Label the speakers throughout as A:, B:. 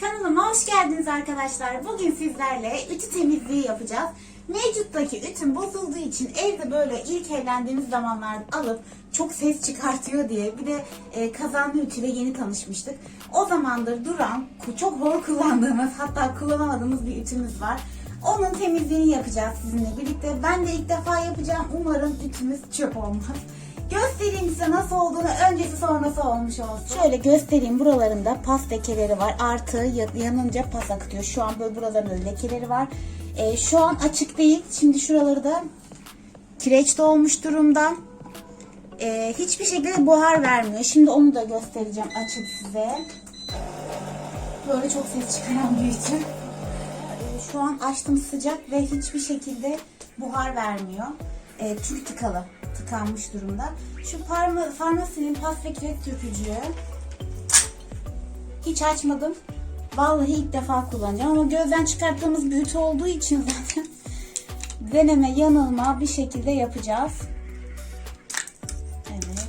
A: Kanalıma hoş geldiniz arkadaşlar. Bugün sizlerle ütü temizliği yapacağız. Mevcuttaki ütüm bozulduğu için evde böyle ilk evlendiğimiz zamanlarda alıp çok ses çıkartıyor diye bir de e, kazanlı ütüyle yeni tanışmıştık. O zamandır duran, çok hor kullandığımız hatta kullanamadığımız bir ütümüz var. Onun temizliğini yapacağız sizinle birlikte. Ben de ilk defa yapacağım. Umarım ütümüz çöp olmaz. Göstereyim size nasıl olduğunu öncesi sonrası olmuş olsun. Şöyle göstereyim buralarında pas lekeleri var. Artı ya- yanınca pas akıtıyor. Şu an böyle buralarında lekeleri var. Ee, şu an açık değil. Şimdi şuraları da kireç dolmuş durumda. Ee, hiçbir şekilde buhar vermiyor. Şimdi onu da göstereceğim açık size. Böyle çok ses çıkaran bir ütü. Ee, Şu an açtım sıcak ve hiçbir şekilde buhar vermiyor. Ee, çünkü tıkalı, tıkanmış durumda. Şu parma, farmasinin pas ve kireç sökücüğü. Hiç açmadım. Vallahi ilk defa kullanacağım ama gözden çıkarttığımız bir ütü olduğu için zaten deneme yanılma bir şekilde yapacağız. Evet.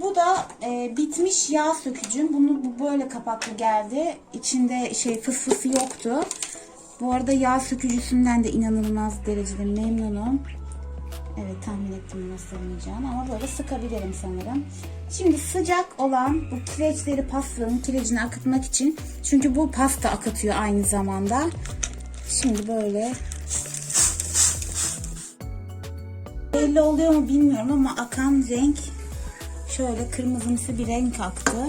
A: Bu da e, bitmiş yağ sökücüm. Bunu bu böyle kapaklı geldi. İçinde şey fısfısı yoktu. Bu arada yağ sökücüsünden de inanılmaz derecede memnunum. Evet tahmin ettim nasıl olmayacağını ama böyle sıkabilirim sanırım. Şimdi sıcak olan bu kireçleri pastanın kirecini akıtmak için çünkü bu pasta akıtıyor aynı zamanda. Şimdi böyle belli oluyor mu bilmiyorum ama akan renk şöyle kırmızımsı bir renk aktı.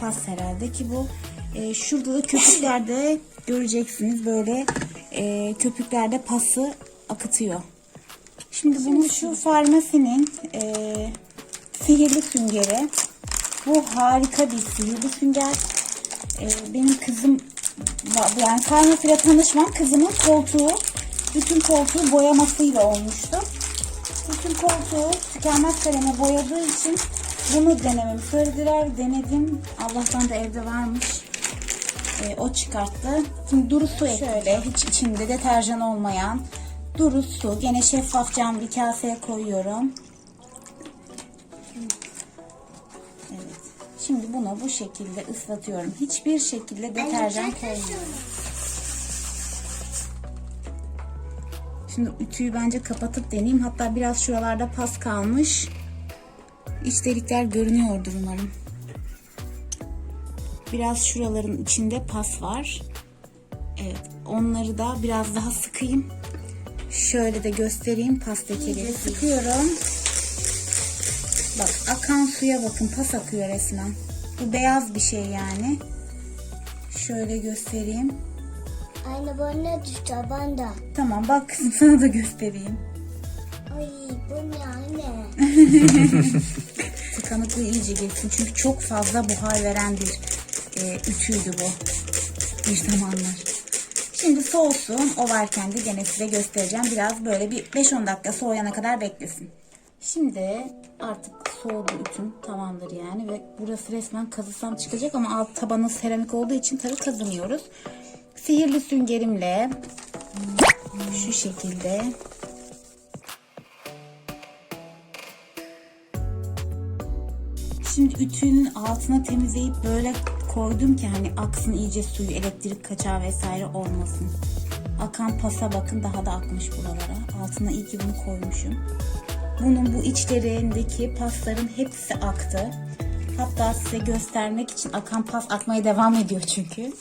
A: Pas herhalde ki bu. E, şurada da köpüklerde göreceksiniz böyle e, köpüklerde pası akıtıyor. Şimdi bunu şu farmasinin e, sihirli süngeri. Bu harika bir sihirli sünger. E, benim kızım yani farmasıyla tanışmam kızımın koltuğu bütün koltuğu boyamasıyla olmuştu. Bütün koltuğu tükenmez kaleme boyadığı için bunu denememi söylediler. Denedim. Allah'tan da evde varmış. E, o çıkarttı. Şimdi duru su şöyle hiç içinde deterjan olmayan duru su. Gene şeffaf cam bir kaseye koyuyorum. Evet. Şimdi bunu bu şekilde ıslatıyorum. Hiçbir şekilde deterjan koymuyorum. Şimdi ütüyü bence kapatıp deneyeyim. Hatta biraz şuralarda pas kalmış. İç delikler görünüyordur umarım. Biraz şuraların içinde pas var. Evet. Onları da biraz daha sıkayım. Şöyle de göstereyim pas lekeleri. Sıkıyorum. Bak akan suya bakın pas akıyor resmen. Bu beyaz bir şey yani. Şöyle göstereyim.
B: Anne bana düştü ben de.
A: Tamam bak kızım sana da göstereyim.
B: Ay bu ne anne?
A: tıkanıklığı iyice geçsin. Çünkü çok fazla buhar veren bir e, ütüydü bu. Bir zamanlar. Şimdi soğusun. O varken de gene size göstereceğim. Biraz böyle bir 5-10 dakika soğuyana kadar beklesin. Şimdi artık soğudu ütüm. Tamamdır yani. Ve burası resmen kazısam çıkacak ama alt tabanı seramik olduğu için tabii kazımıyoruz. Sihirli süngerimle şu şekilde Şimdi ütünün altına temizleyip böyle koydum ki hani aksın iyice suyu elektrik kaçağı vesaire olmasın. Akan pasa bakın daha da akmış buralara. Altına iyi ki bunu koymuşum. Bunun bu içlerindeki pasların hepsi aktı. Hatta size göstermek için akan pas akmaya devam ediyor çünkü.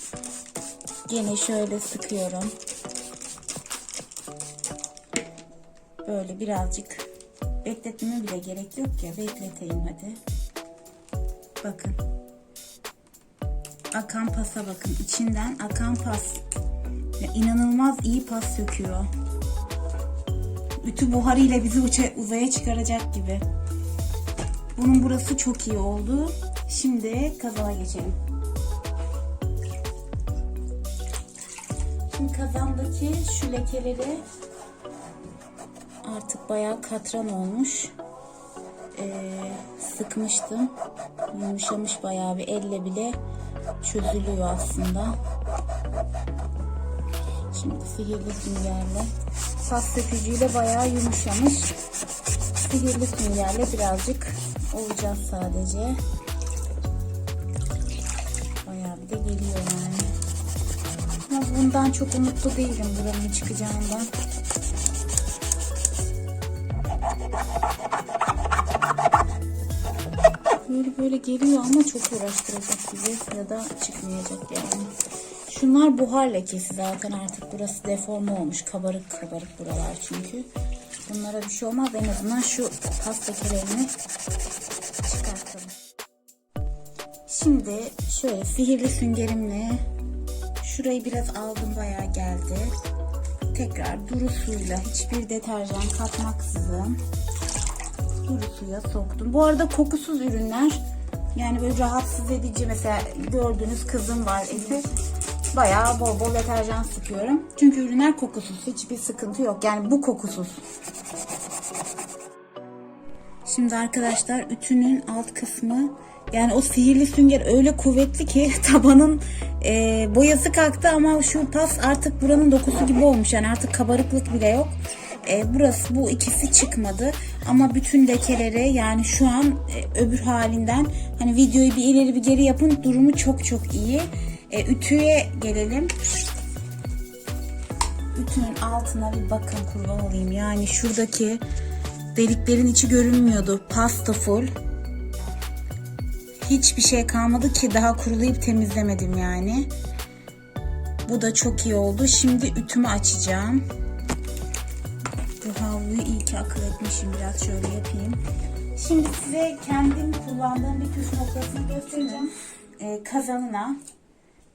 A: Gene şöyle sıkıyorum. Böyle birazcık bekletmeme bile gerek yok ya. Bekleteyim hadi. Bakın. Akan pasa bakın. İçinden akan pas. Ya inanılmaz iyi pas söküyor. Ütü buharıyla bizi uça- uzaya çıkaracak gibi. Bunun burası çok iyi oldu. Şimdi kazana geçelim. Şimdi kazandaki şu lekeleri artık bayağı katran olmuş. Ee, sıkmıştım. Yumuşamış bayağı bir elle bile çözülüyor aslında. Şimdi sihirli süngerle sas sökücüyle bayağı yumuşamış. Sihirli süngerle birazcık olacağız sadece. şekilde geliyor yani. Ama bundan çok umutlu değilim buranın çıkacağından. Böyle böyle geliyor ama çok uğraştıracak bizi ya da çıkmayacak yani. Şunlar buhar lekesi zaten artık burası deforme olmuş. Kabarık kabarık buralar çünkü. Bunlara bir şey olmaz. En azından şu pas lekelerini çıkartalım. Şimdi şöyle sihirli süngerimle şurayı biraz aldım bayağı geldi. Tekrar duru suyla hiçbir deterjan katmaksızın duru suya soktum. Bu arada kokusuz ürünler yani böyle rahatsız edici mesela gördüğünüz kızım var evde. Bayağı bol bol deterjan sıkıyorum. Çünkü ürünler kokusuz. Hiçbir sıkıntı yok. Yani bu kokusuz. Şimdi arkadaşlar ütünün alt kısmı yani o sihirli sünger öyle kuvvetli ki tabanın e, boyası kalktı ama şu pas artık buranın dokusu gibi olmuş. Yani artık kabarıklık bile yok. E, burası bu ikisi çıkmadı ama bütün lekeleri yani şu an e, öbür halinden hani videoyu bir ileri bir geri yapın durumu çok çok iyi. E, ütüye gelelim. Ütünün altına bir bakın kurban olayım. Yani şuradaki deliklerin içi görünmüyordu. Pasta full. Hiçbir şey kalmadı ki daha kurulayıp temizlemedim yani. Bu da çok iyi oldu. Şimdi ütümü açacağım. Havluyu iyi ki akıl etmişim. Biraz şöyle yapayım. Şimdi size kendim kullandığım bir püf noktasını göstereceğim. Ee, kazanına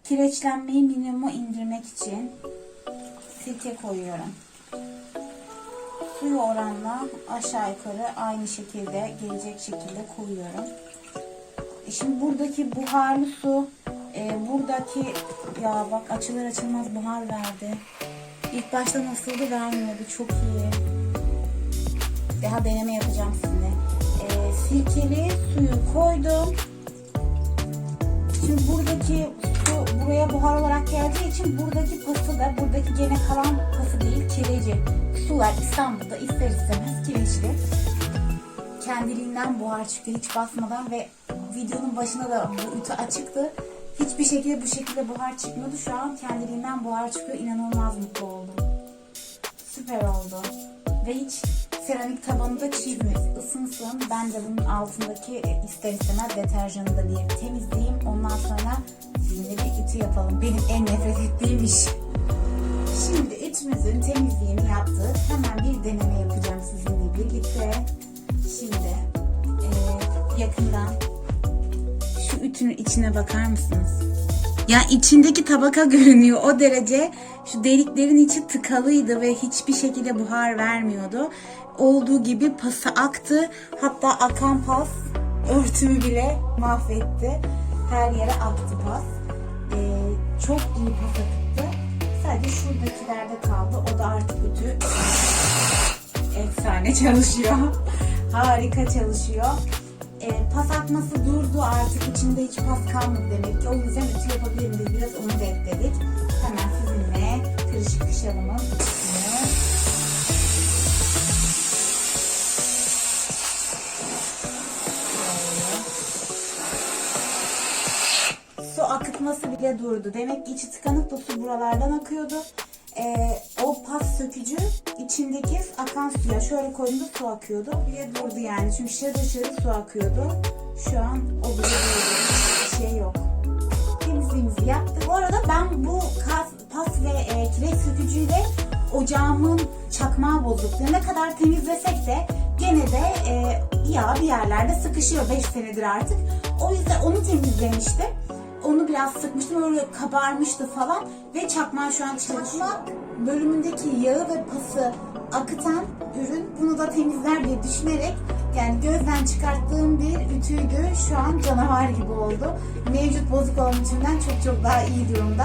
A: kireçlenmeyi minimuma indirmek için sirke koyuyorum. Suyu oranla aşağı yukarı aynı şekilde gelecek şekilde koyuyorum. E Şimdi buradaki buharlı su, e, buradaki ya bak açılır açılmaz buhar verdi. İlk başta nasıldı vermiyordu çok iyi. Daha deneme yapacağım sizinle. E, sirkeli suyu koydum. Şimdi buradaki su buraya buhar olarak geldiği için buradaki pası da buradaki gene kalan pası değil kireci. Sular İstanbul'da ister istemez kireçli. Kendiliğinden buhar çıkıyor hiç basmadan ve videonun başında da bu ütü açıktı. Hiçbir şekilde bu şekilde buhar çıkmıyordu. Şu an kendiliğinden buhar çıkıyor. İnanılmaz mutlu oldum. Süper oldu. Ve hiç seramik tabanı da çizmiyor. Isınsın. Ben de bunun altındaki e, ister istemez deterjanı da bir temizleyeyim. Ondan sonra sizinle bir ütü yapalım. Benim en nefret ettiğim iş. Şimdi ütümüzün temizliğini yaptık. Hemen bir deneme yapacağım sizinle birlikte. Şimdi e, yakından şu ütünün içine bakar mısınız? Ya içindeki tabaka görünüyor o derece. Şu deliklerin içi tıkalıydı ve hiçbir şekilde buhar vermiyordu. Olduğu gibi pası aktı. Hatta akan pas örtümü bile mahvetti. Her yere aktı pas. Ee, çok iyi pas akıttı. Sadece şuradakilerde kaldı. O da artık ütü efsane çalışıyor. Harika çalışıyor. E, pas atması durdu artık içinde hiç pas kalmadı demek ki. O yüzden ütü yapabilirim diye biraz onu bekledik. Hemen sizinle kırışık kışalımın Su akıtması bile durdu. Demek ki içi tıkanık da su buralardan akıyordu. Ee, o pas sökücü içindeki akan suya şöyle koyduğunda su akıyordu. Bile durdu yani. Çünkü şırıl şırıl su akıyordu. Şu an o bile durdu. Bir şey yok. Temizliğimizi yaptık. Bu arada ben bu kas, pas ve e, kireç sökücüyle ocağımın çakmağı bozuktu. Ne kadar temizlesek de gene de e, yağ bir yerlerde sıkışıyor 5 senedir artık. O yüzden onu temizlemiştim. Onu biraz sıkmıştım öyle kabarmıştı falan ve çakmağı şu an çalışıyor. bölümündeki yağı ve pası akıtan ürün bunu da temizler diye düşünerek yani gözden çıkarttığım bir ütüydü. Şu an canavar gibi oldu. Mevcut bozuk olan ütümden çok çok daha iyi durumda.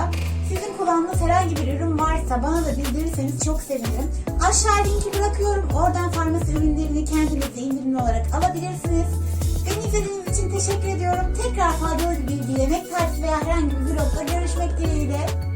A: Sizin kullandığınız herhangi bir ürün varsa bana da bildirirseniz çok sevinirim. Aşağı linki bırakıyorum. Oradan farmasi ürünlerini kendinize indirimli olarak alabilirsiniz. İçin teşekkür ediyorum. Tekrar faydalı bir yemek tarifi veya herhangi bir vlogda görüşmek dileğiyle.